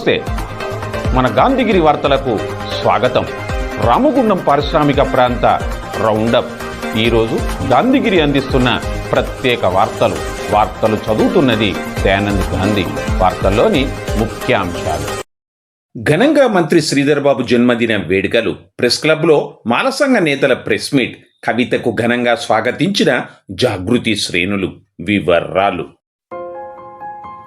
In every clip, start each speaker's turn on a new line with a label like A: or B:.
A: నమస్తే. మన గాంధీగిరి వార్తలకు స్వాగతం. రామగుండం పారిశ్రామిక ప్రాంత రౌండప్. ఈరోజు గాంధీగిరి అందిస్తున్న ప్రత్యేక వార్తలు. వార్తలు చదువుతున్నది దయానంద్ గాంధీ. వార్తల్లోని ముఖ్యాంశాలు. ఘనంగా మంత్రి శ్రీధర్ బాబు జన్మదిన వేడుకలు. ప్రెస్ క్లబ్లో మానసంగ నేతల ప్రెస్ మీట్. కవితకు ఘనంగా స్వాగతించిన జాగృతి శ్రేణులు. వివరాలు.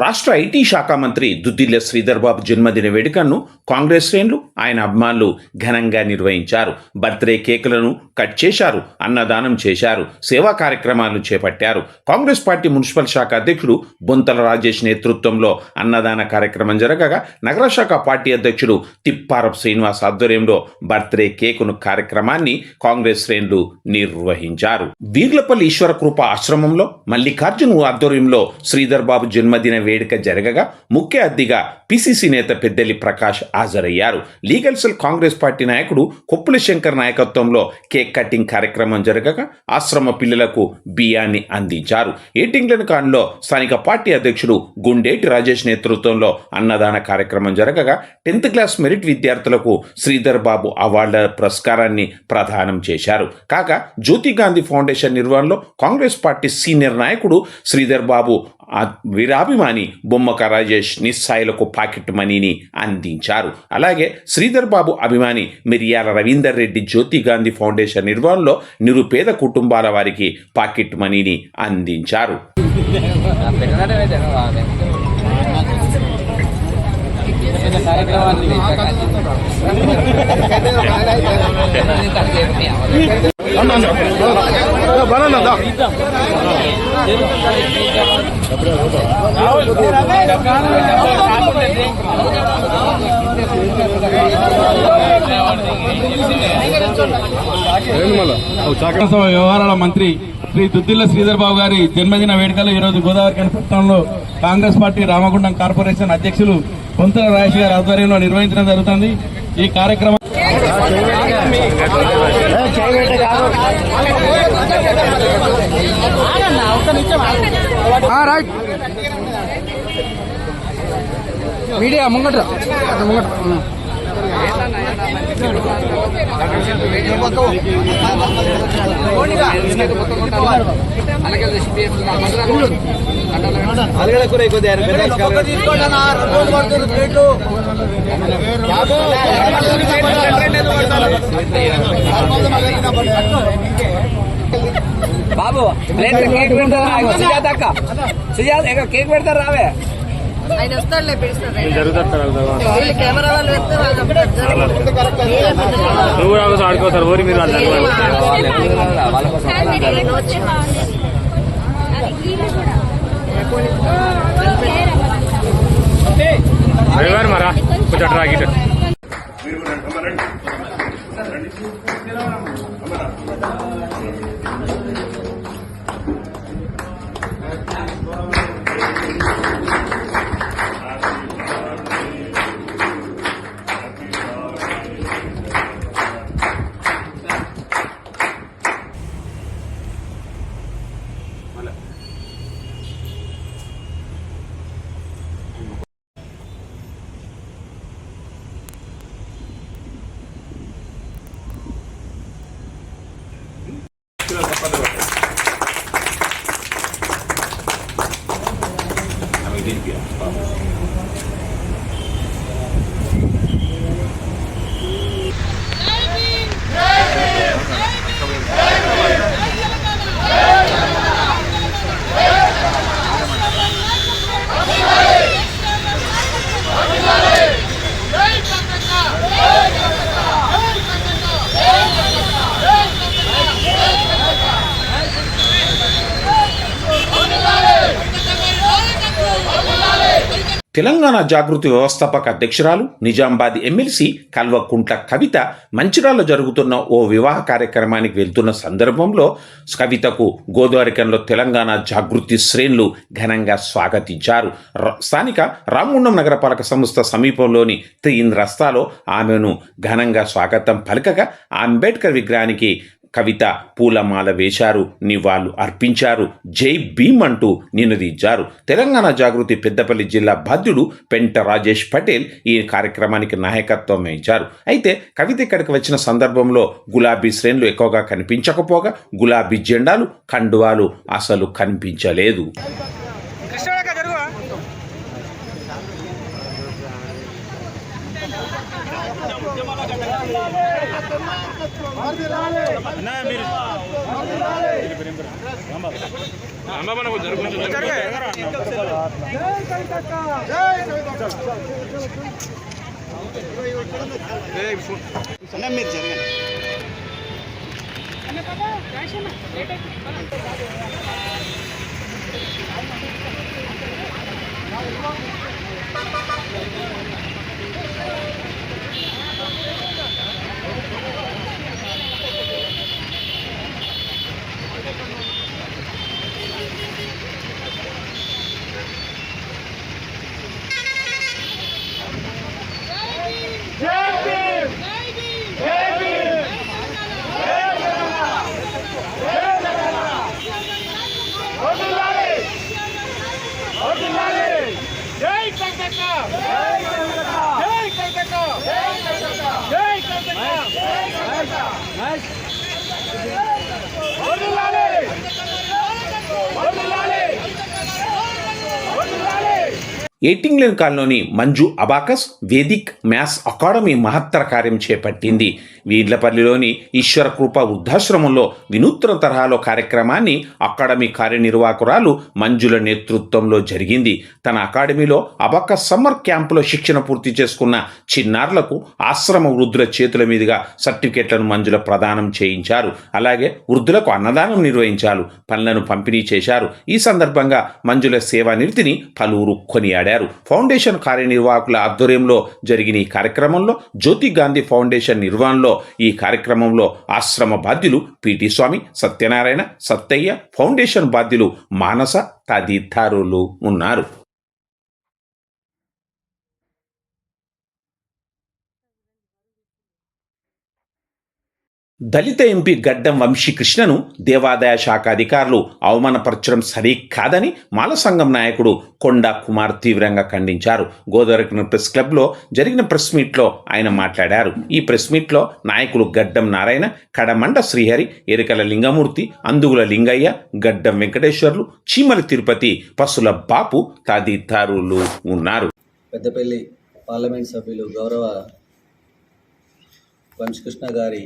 A: రాష్ట్ర ఐటీ శాఖ మంత్రి దుద్దిల్ల శ్రీధర్బాబు జన్మదిన వేడుకను కాంగ్రెస్ శ్రేణులు ఆయన అభిమానులు ఘనంగా నిర్వహించారు. బర్త్డే కేకులను కట్ చేశారు అన్నదానం చేశారు సేవా కార్యక్రమాలు చేపట్టారు. కాంగ్రెస్ పార్టీ మున్సిపల్ శాఖ అధ్యక్షుడు బొంతల రాజేష్ నేతృత్వంలో అన్నదాన కార్యక్రమం జరగగా నగర శాఖ పార్టీ అధ్యక్షుడు తిప్పారపు శ్రీనివాస్ ఆధ్వర్యంలో బర్త్డే కేకును కార్యక్రమాన్ని కాంగ్రెస్ శ్రేణులు నిర్వహించారు. వీర్లపల్లి ఈశ్వర కృప ఆశ్రమంలో మల్లికార్జును ఆధ్వర్యంలో శ్రీధర్ బాబు జన్మదిన వేడుక జరగగా ముఖ్య అతిథిగా పిసిసి నేత పెద్దెల్లి ప్రకాష్ హాజరయ్యారు. లీగల్ సెల్ కాంగ్రెస్ పార్టీ నాయకుడు కొప్పుల శంకర్ నాయకత్వంలో కేక్ కటింగ్ కార్యక్రమం జరగగా ఆశ్రమ పిల్లలకు బియ్యాన్ని అందించారు. ఏటింగ్లన్ కాన్లో స్థానిక పార్టీ అధ్యక్షుడు గుండేటి రాజేష్ నేతృత్వంలో అన్నదాన కార్యక్రమం జరగగా టెన్త్ క్లాస్ మెరిట్ విద్యార్థులకు శ్రీధర్ బాబు అవార్డుల పురస్కారాన్ని ప్రదానం చేశారు. కాగా జ్యోతి గాంధీ ఫౌండేషన్ నిర్వహణలో కాంగ్రెస్ పార్టీ సీనియర్ నాయకుడు శ్రీధర్ బాబు వీరాభిమాని బొమ్మక రాజేష్ నిస్సాయిలకు పాకెట్ మనీని అందించారు. అలాగే శ్రీధర్ బాబు అభిమాని మిరియాల రవీందర్ రెడ్డి జ్యోతి గాంధీ ఫౌండేషన్ నిర్వహణలో నిరుపేద కుటుంబాల వారికి పాకెట్ మనీని అందించారు.
B: వ్యవహారాల మంత్రి శ్రీ దుద్దిల్ల శ్రీధర్ బాబు గారి జన్మదిన వేడుకలు ఈరోజు గోదావరి కనిపట్టణంలో కాంగ్రెస్ పార్టీ రామగుండం కార్పొరేషన్ అధ్యక్షులు పొంతల రాజేష్ గారి ఆధ్వర్యంలో నిర్వహించడం జరుగుతుంది. ఈ కార్యక్రమం
C: రైట్ మీడియా ముంగట అటు ముంగట ఉం.
D: బాబు ప్లేట్ కేక్ పెడతారా సుజాత అక్క సుజాత ఇక కేక్ పెడతారు రావే
E: ఆయన వస్తాడులే పిలుస్తారు వీళ్ళు కెమెరా వాళ్ళు.
F: నువ్వు ఒకసారి ఆడుకోసారి ఊరి మీరు మరా కొంచెం అట్రా గిట్ట
A: తెలంగాణ జాగృతి వ్యవస్థాపక అధ్యక్షురాలు నిజామాబాద్ ఎమ్మెల్సీ కల్వకుంట్ల కవిత మంచిరాల్లో జరుగుతున్న ఓ వివాహ కార్యక్రమానికి వెళ్తున్న సందర్భంలో కవితకు గోదావరికంలో తెలంగాణ జాగృతి శ్రేణులు ఘనంగా స్వాగతించారు. ర- స్థానిక రామగుండం నగరపాలక సంస్థ సమీపంలోని త్రీన్ రస్తాలో ఆమెను ఘనంగా స్వాగతం పలకగా అంబేద్కర్ విగ్రహానికి కవిత పూలమాల వేశారు నివాళులు అర్పించారు జై భీమ్ అంటూ నినదించారు. తెలంగాణ జాగృతి పెద్దపల్లి జిల్లా బాధ్యుడు పెంట రాజేష్ పటేల్ ఈ కార్యక్రమానికి నాయకత్వం వహించారు. అయితే కవిత ఇక్కడికి వచ్చిన సందర్భంలో గులాబీ శ్రేణులు ఎక్కువగా కనిపించకపోగా గులాబీ జెండాలు కండువాలు అసలు కనిపించలేదు. అమ్మమ్మకు జరుగుతుంది మీరు జరగండి Thank you. ఎయిటింగ్లెన్ colony Manju abacus Vedic maths academy మహత్తర కార్యం చేపట్టింది. వీడ్లపల్లిలోని ఈశ్వర కృప వృద్ధాశ్రమంలో వినూత్న తరహాలో కార్యక్రమాన్ని అకాడమీ కార్యనిర్వాహకురాలు మంజుల నేతృత్వంలో జరిగింది. తన అకాడమీలో అబక్క సమ్మర్ క్యాంపులో శిక్షణ పూర్తి చేసుకున్న చిన్నారులకు ఆశ్రమ వృద్ధుల చేతుల మీదుగా సర్టిఫికెట్లను మంజుల ప్రదానం చేయించారు. అలాగే వృద్ధులకు అన్నదానం నిర్వహించారు. పనులను పంపిణీ చేశారు. ఈ సందర్భంగా మంజుల సేవానిధిని పలువురు కొనియాడారు. ఫౌండేషన్ కార్యనిర్వాహకుల ఆధ్వర్యంలో జరిగిన ఈ కార్యక్రమంలో జ్యోతి గాంధీ ఫౌండేషన్ నిర్వహణలో ఈ కార్యక్రమంలో ఆశ్రమ బాధ్యులు పిటి స్వామి సత్యనారాయణ సత్తయ్య ఫౌండేషన్ బాధ్యులు మానస తదితరులు ఉన్నారు. దళిత ఎంపీ గడ్డం వంశీ కృష్ణను దేవాదాయ శాఖ అధికారులు అవమానపరచడం సరికాదని మాల సంఘం నాయకుడు కొండా కుమార్ తీవ్రంగా ఖండించారు. గోదావరి ప్రెస్ క్లబ్లో జరిగిన ప్రెస్ మీట్లో ఆయన మాట్లాడారు. ఈ ప్రెస్ మీట్లో నాయకులు గడ్డం నారాయణ కడమండ శ్రీహరి ఎరికల లింగమూర్తి అందుగుల లింగయ్య గడ్డం వెంకటేశ్వర్లు చీమల తిరుపతి పసుల బాపు తదితరులు ఉన్నారు.
G: పెద్దపల్లి పార్లమెంట్ సభ్యులు గౌరవ వంశకృష్ణ గారి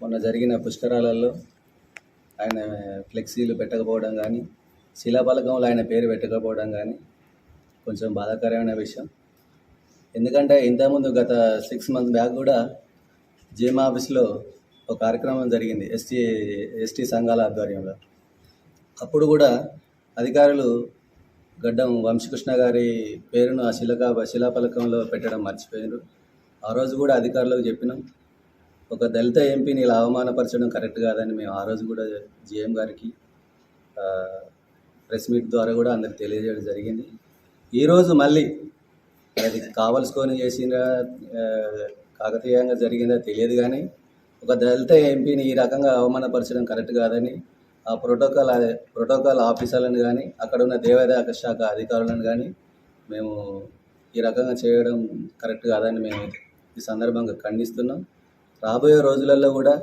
G: మొన్న జరిగిన పుష్కరాలలో ఆయన ఫ్లెక్సీలు పెట్టకపోవడం కానీ శిలాఫలకంలో ఆయన పేరు పెట్టకపోవడం కానీ కొంచెం బాధాకరమైన విషయం. ఎందుకంటే ఇంతకుముందు గత సిక్స్ మంత్స్ బ్యాక్ కూడా జిఎం ఆఫీస్లో ఒక కార్యక్రమం జరిగింది ఎస్టీ ఎస్టీ సంఘాల ఆధ్వర్యంలో. అప్పుడు కూడా అధికారులు గడ్డం వంశకృష్ణ గారి పేరును ఆ శిలక శిలాఫలకంలో పెట్టడం మర్చిపోయారు ఆ రోజు కూడా అధికారులకు చెప్పినాం ఒక దళిత ఎంపీని ఇలా అవమానపరచడం కరెక్ట్ కాదని మేము ఆ రోజు కూడా జిఎం గారికి ప్రెస్ మీట్ ద్వారా కూడా అందరికి తెలియజేయడం జరిగింది. ఈరోజు మళ్ళీ అది కావలసుకొని చేసిన కాకతీయంగా జరిగిందా తెలియదు కానీ ఒక దళిత ఎంపీని ఈ రకంగా అవమానపరచడం కరెక్ట్ కాదని ఆ ప్రోటోకాల్ ప్రోటోకాల్ ఆఫీసర్లను కానీ అక్కడ ఉన్న దేవాదాయ శాఖ అధికారులను కానీ మేము ఈ రకంగా చేయడం కరెక్ట్ కాదని మేము ఈ సందర్భంగా ఖండిస్తున్నాం. రాబోయే రోజులలో కూడా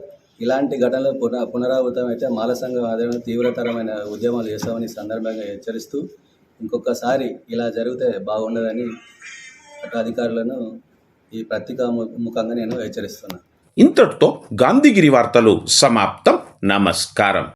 G: ఇలాంటి ఘటనలు పున పునరావృతం అయితే మాల సంఘం ఆధ్వర్యంలో తీవ్రతరమైన ఉద్యమాలు చేస్తామని సందర్భంగా హెచ్చరిస్తూ ఇంకొకసారి ఇలా జరిగితే బాగుండదని అధికారులను ఈ పత్రికా ముఖంగా నేను హెచ్చరిస్తున్నాను
A: ఇంతటితో గాంధీగిరి వార్తలు సమాప్తం. నమస్కారం.